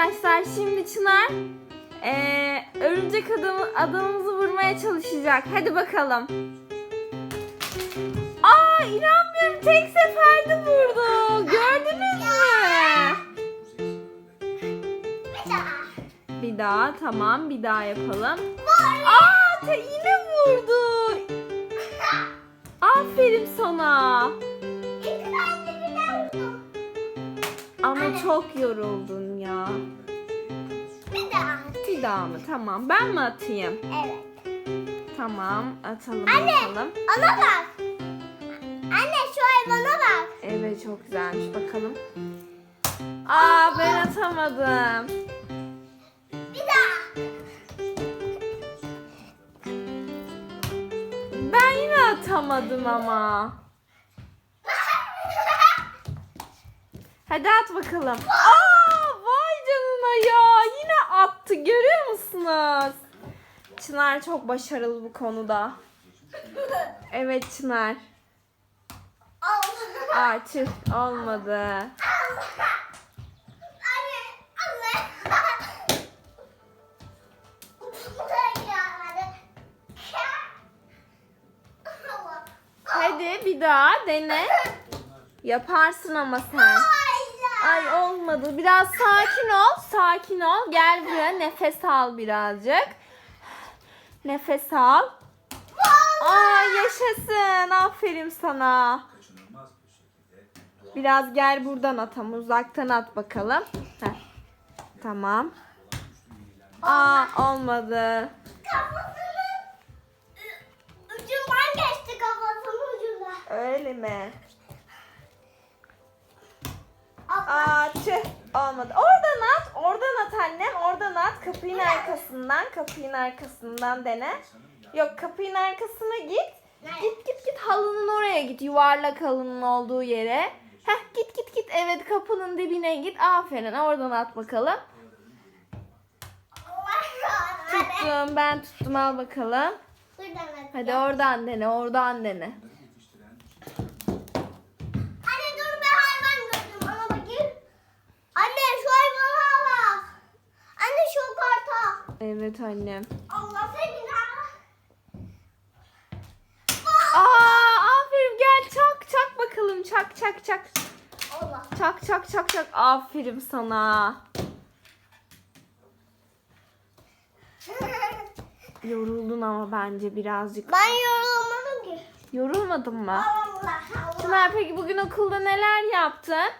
arkadaşlar şimdi Çınar eee, örümcek adamı, adamımızı vurmaya çalışacak. Hadi bakalım. Aa inanmıyorum tek seferde vurdu. Gördünüz mü? Bir daha. Bir daha tamam bir daha yapalım. Aa te yine vurdu. Aferin sana. Anne. çok yoruldun ya. Bir daha. Bir daha mı? Tamam. Ben mi atayım? Evet. Tamam. Atalım Anne. bakalım. Ona bak. Anne şu hayvana bak. Evet çok güzelmiş. Bakalım. Aa ben atamadım. Bir daha. Ben yine atamadım ama. Hadi at bakalım. Aa vay canına ya. Yine attı. Görüyor musunuz? Çınar çok başarılı bu konuda. Evet Çınar. Aa tüh olmadı. Hadi bir daha dene. Yaparsın ama sen. Ay olmadı. Biraz sakin ol. Sakin ol. Gel buraya. Nefes al birazcık. Nefes al. Aa yaşasın. Aferin sana. Biraz gel buradan at ama uzaktan at bakalım. Heh. Tamam. Aa olmadı. Kafasının ucundan geçti kafasının ucundan. Öyle mi? Aa tüh olmadı. Oradan at. Oradan at annem. Oradan at. Kapının arkasından. Kapının arkasından dene. Yok kapının arkasına git. Git git git halının oraya git. Yuvarlak halının olduğu yere. Heh git git git. Evet kapının dibine git. Aferin. Oradan at bakalım. Tuttum. Ben tuttum. Al bakalım. Hadi oradan dene. Oradan dene. Anne dur bir hayvan gördüm ona bakayım. Anne şu hayvana bak. Anne şu karta. Evet annem. Allah seni ha. Aa aferin gel çak çak bakalım çak çak çak. Allah. Çak çak çak çak. Aferin sana. Yoruldun ama bence birazcık. ben yorulmadım ki. Yorulmadın mı? Allah Allah. Çınar peki bugün okulda neler yaptın?